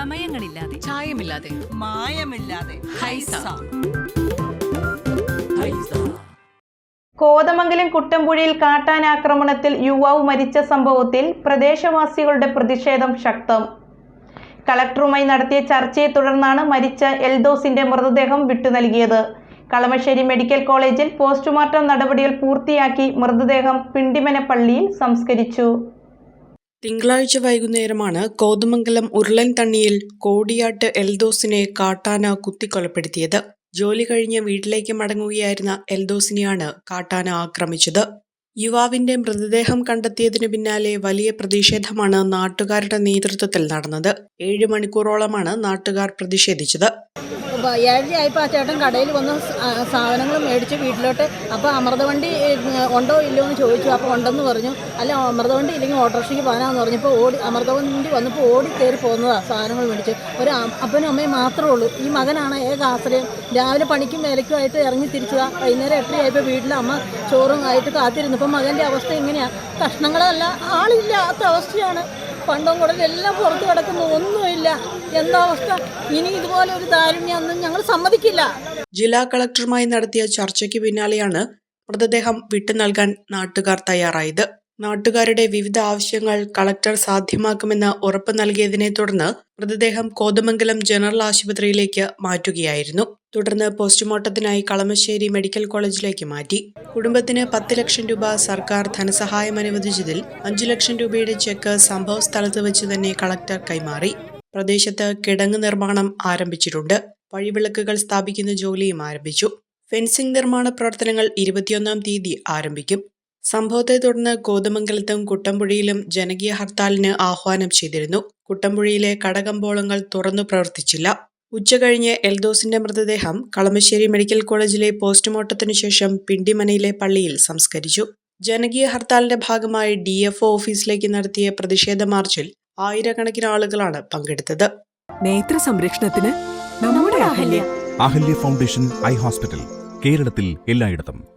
ചമയങ്ങളില്ലാതെ ചായമില്ലാതെ. മായമില്ലാതെ. ഹൈസ. കോതമംഗലം കുട്ടമ്പുഴയിൽ കാട്ടാനാക്രമണത്തിൽ യുവാവ് മരിച്ച സംഭവത്തിൽ പ്രദേശവാസികളുടെ പ്രതിഷേധം ശക്തം. കളക്ടറുമായി നടത്തിയ ചർച്ചയെ തുടർന്നാണ് മരിച്ച എൽദോസിന്റെ മൃതദേഹം വിട്ടു നൽകിയത്. കളമശ്ശേരി മെഡിക്കൽ കോളേജിൽ പോസ്റ്റ്മോർട്ടം നടപടികൾ പൂർത്തിയാക്കി മൃതദേഹം പിണ്ടിമന പള്ളിയിൽ സംസ്കരിച്ചു. തിങ്കളാഴ്ച വൈകുന്നേരമാണ് കോതമംഗലം ഉരുളൻ തണ്ണിയിൽ കോടിയാട്ട് എൽദോസിനെ കാട്ടാന കുത്തിക്കൊലപ്പെടുത്തിയത്. ജോലി കഴിഞ്ഞ് വീട്ടിലേക്ക് മടങ്ങുകയായിരുന്ന എൽദോസിനെയാണ് കാട്ടാന ആക്രമിച്ചത്. യുവാവിന്റെ മൃതദേഹം കണ്ടെത്തിയതിനു പിന്നാലെ വലിയ പ്രതിഷേധമാണ് നാട്ടുകാരുടെ നേതൃത്വത്തിൽ നടന്നത്. ഏഴ് മണിക്കൂറോളമാണ് നാട്ടുകാർ പ്രതിഷേധിച്ചത്. ഏഴരയായപ്പോൾ ആ ചേട്ടൻ കടയിൽ വന്ന് സാധനങ്ങൾ മേടിച്ച് വീട്ടിലോട്ട് അപ്പോൾ അമൃതവണ്ടി ഉണ്ടോ ഇല്ലയോ എന്ന് ചോദിച്ചു. അപ്പോൾ ഉണ്ടെന്ന് പറഞ്ഞു. അല്ല അമൃതവണ്ടി ഇല്ലെങ്കിൽ ഓട്ടോറിക്ഷയ്ക്ക് പോകാനാന്ന് പറഞ്ഞപ്പോൾ ഓടി അമൃതവണ്ടി വന്നപ്പോൾ ഓടി കയറി പോകുന്നതാണ് സാധനങ്ങൾ മേടിച്ച്. ഒരു അപ്പനും അമ്മയും മാത്രമേ ഉള്ളൂ. ഈ മകനാണ് ഏക ആശ്രയം. രാവിലെ പണിക്കും വേലയ്ക്കുമായിട്ട് ഇറങ്ങി തിരിച്ചതാ. വൈകുന്നേരം എട്ടരയായപ്പോൾ വീട്ടിൽ അമ്മ ചോറും ആയിട്ട് കാത്തിരുന്നു. ഇപ്പം മകന്റെ അവസ്ഥ എങ്ങനെയാണ് കഷ്ണങ്ങളല്ല ആളില്ലാത്ത അവസ്ഥയാണ്. പണ്ടും കൂടെ എല്ലാം പുറത്ത് കിടക്കുന്നു ഒന്നുമില്ല. എന്താ അവസ്ഥ? ഇനി ഇതുപോലെ ഒരു ദാരുണ്യൊന്നും ഞങ്ങൾ സമ്മതിക്കില്ല. ജില്ലാ കളക്ടറുമായി നടത്തിയ ചർച്ചയ്ക്ക് പിന്നാലെയാണ് മൃതദേഹം വിട്ടു നൽകാൻ നാട്ടുകാർ തയ്യാറായത്. നാട്ടുകാരുടെ വിവിധ ആവശ്യങ്ങൾ കളക്ടർ സാധ്യമാക്കുമെന്ന് ഉറപ്പ് നൽകിയതിനെ തുടർന്ന് മൃതദേഹം കോതമംഗലം ജനറൽ ആശുപത്രിയിലേക്ക് മാറ്റുകയായിരുന്നു. തുടർന്ന് പോസ്റ്റ്മോർട്ടത്തിനായി കളമശ്ശേരി മെഡിക്കൽ കോളേജിലേക്ക് മാറ്റി. കുടുംബത്തിന് പത്ത് ലക്ഷം രൂപ സർക്കാർ ധനസഹായം അനുവദിച്ചതിൽ അഞ്ചു ലക്ഷം രൂപയുടെ ചെക്ക് സംഭവ സ്ഥലത്ത് വെച്ച് തന്നെ കളക്ടർ കൈമാറി. പ്രദേശത്ത് കിടങ്ങ് നിർമ്മാണം ആരംഭിച്ചിട്ടുണ്ട്. വഴിവിളക്കുകൾ സ്ഥാപിക്കുന്ന ജോലിയും ആരംഭിച്ചു. ഫെൻസിംഗ് നിർമ്മാണ പ്രവർത്തനങ്ങൾ ഇരുപത്തിയൊന്നാം തീയതി ആരംഭിക്കും. സംഭവത്തെ തുടർന്ന് കോതമംഗലത്തും കുട്ടമ്പുഴയിലും ജനകീയ ഹർത്താലിന് ആഹ്വാനം ചെയ്തിരുന്നു. കുട്ടമ്പുഴയിലെ കടകമ്പോളങ്ങൾ തുറന്നു പ്രവർത്തിച്ചില്ല. ഉച്ചകഴിഞ്ഞ് എൽദോസിന്റെ മൃതദേഹം കളമശ്ശേരി മെഡിക്കൽ കോളേജിലെ പോസ്റ്റ്മോർട്ടത്തിനു ശേഷം പിണ്ടിമനയിലെ പള്ളിയിൽ സംസ്കരിച്ചു. ജനകീയ ഹർത്താലിന്റെ ഭാഗമായി ഡി എഫ് ഓഫീസിലേക്ക് നടത്തിയ പ്രതിഷേധ മാർച്ചിൽ ആയിരക്കണക്കിന് ആളുകളാണ് പങ്കെടുത്തത്. നേത്ര സംരക്ഷണത്തിന് നമ്മുടെ Ahalya. Ahalya foundation eye hospital കേരളത്തിൽ എല്ലായിടത്തും.